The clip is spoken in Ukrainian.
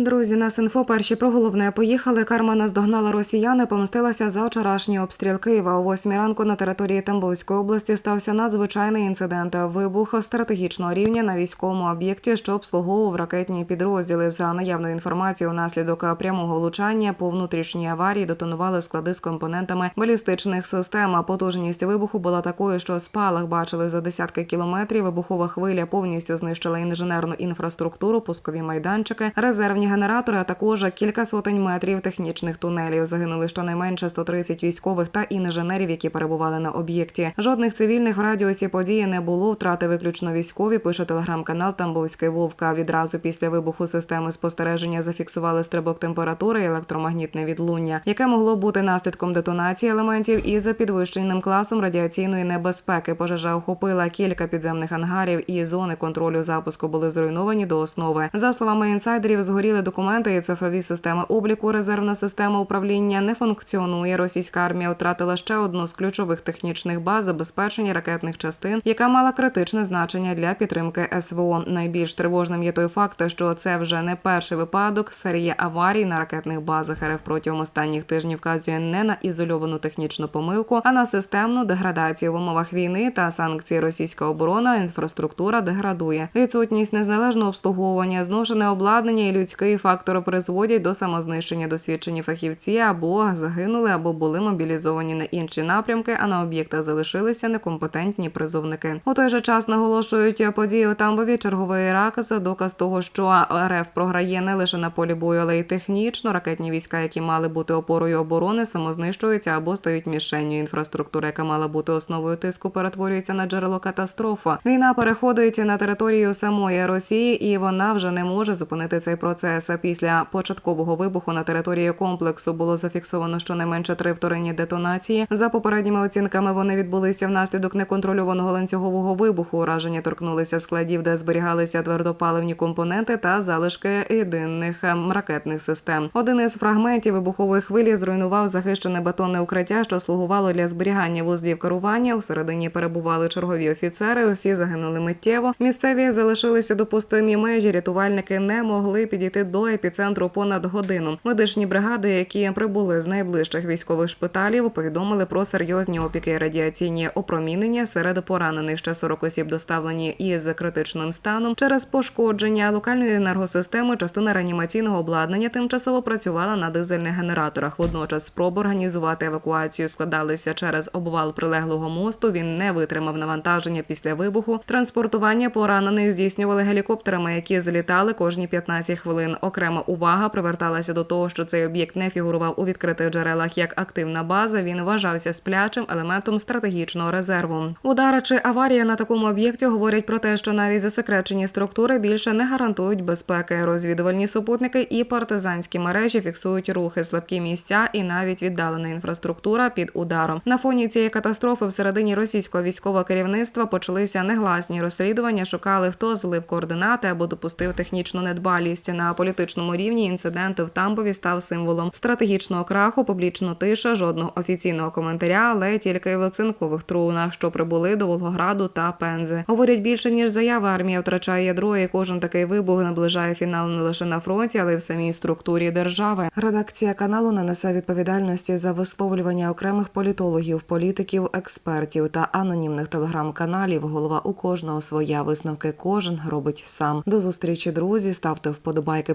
Друзі, на Синфо перші про головне поїхали. Карма наздогнала росіяни, помстилася за вчорашній обстріл Києва. О восьмій ранку на території Тамбовської області стався надзвичайний інцидент. Вибух стратегічного рівня на військовому об'єкті, що обслуговував ракетні підрозділи. За наявною інформацією, унаслідок прямого влучання по внутрішній аварії детонували склади з компонентами балістичних систем. Потужність вибуху була такою, що спалах бачили за десятки кілометрів. Вибухова хвиля повністю знищила інженерну інфраструктуру, пускові майданчики, резервні генератори, а також кілька сотень метрів технічних тунелів. Загинули щонайменше 130 військових та інженерів, які перебували на об'єкті. Жодних цивільних в радіусі події не було. Втрати виключно військові. Пише телеграм-канал Тамбовський Вовка. Відразу після вибуху системи спостереження зафіксували стрибок температури і електромагнітне відлуння, яке могло бути наслідком детонації елементів із підвищеним класом радіаційної небезпеки. Пожежа охопила кілька підземних ангарів і зони контролю запуску були зруйновані до основи. За словами інсайдерів, згоріли документи і цифрові системи обліку. Резервна система управління не функціонує. Російська армія втратила ще одну з ключових технічних баз забезпечення ракетних частин, яка мала критичне значення для підтримки СВО. Найбільш тривожним є той факт, що це вже не перший випадок. Серія аварій на ракетних базах РФ протягом останніх тижнів вказує не на ізольовану технічну помилку, а на системну деградацію в умовах війни та санкцій. Російська оборона інфраструктура деградує. Відсутність незалежного обслуговування, зношене обладнання і людський фактор призводять до самознищення. Досвідчені фахівці або загинули, або були мобілізовані на інші напрямки, а на об'єктах залишилися некомпетентні призовники. У той же час наголошують події у Тамбові черговий ракс доказ того, що РФ програє не лише на полі бою, але й технічно. Ракетні війська, які мали бути опорою оборони, самознищуються або стають мішенню. Інфраструктура, яка мала бути основою тиску, перетворюється на джерело катастрофа. Війна переходить на територію самої Росії, і вона вже не може зупинити цей процес. Після початкового вибуху на території комплексу було зафіксовано щонайменше три вторинні детонації. За попередніми оцінками вони відбулися внаслідок неконтрольованого ланцюгового вибуху. Ураження торкнулися складів, де зберігалися твердопаливні компоненти та залишки єдиних ем, ракетних систем. Один із фрагментів вибухової хвилі зруйнував захищене бетонне укриття, що слугувало для зберігання вузлів керування. Усередині перебували чергові офіцери. Усі загинули миттєво. Місцеві залишилися допустимі межі. Рятувальники не могли підійти до епіцентру понад годину. Медичні бригади, які прибули з найближчих військових шпиталів, повідомили про серйозні опіки радіаційні опромінення. Серед поранених ще 40 осіб доставлені із критичним станом. Через пошкодження локальної енергосистеми частина реанімаційного обладнання тимчасово працювала на дизельних генераторах. Водночас спроби організувати евакуацію складалися через обвал прилеглого мосту. Він не витримав навантаження після вибуху. Транспортування поранених здійснювали гелікоптерами, які злітали кожні 15 хвилин. Окрема увага приверталася до того, що цей об'єкт не фігурував у відкритих джерелах як активна база. Він вважався сплячим елементом стратегічного резерву. Удари чи аварія на такому об'єкті говорять про те, що навіть засекречені структури більше не гарантують безпеки. Розвідувальні супутники і партизанські мережі фіксують рухи, слабкі місця і навіть віддалена інфраструктура під ударом. На фоні цієї катастрофи всередині російського військового керівництва почалися негласні розслідування. Шукали хто злив координати або допустив технічну недбалість на політичному рівні. Інцидент в Тамбові став символом стратегічного краху, публічно тиша, жодного офіційного коментаря, але тільки в оцинкових трунах, що прибули до Волгограду та Пензи. Говорять більше ніж заяви. Армія втрачає ядро, і кожен такий вибух наближає фінал не лише на фронті, але й в самій структурі держави. Редакція каналу не несе відповідальності за висловлювання окремих політологів, політиків, експертів та анонімних телеграм-каналів. Голова у кожного своя висновки кожен робить сам. До зустрічі, друзі. Ставте вподобайки,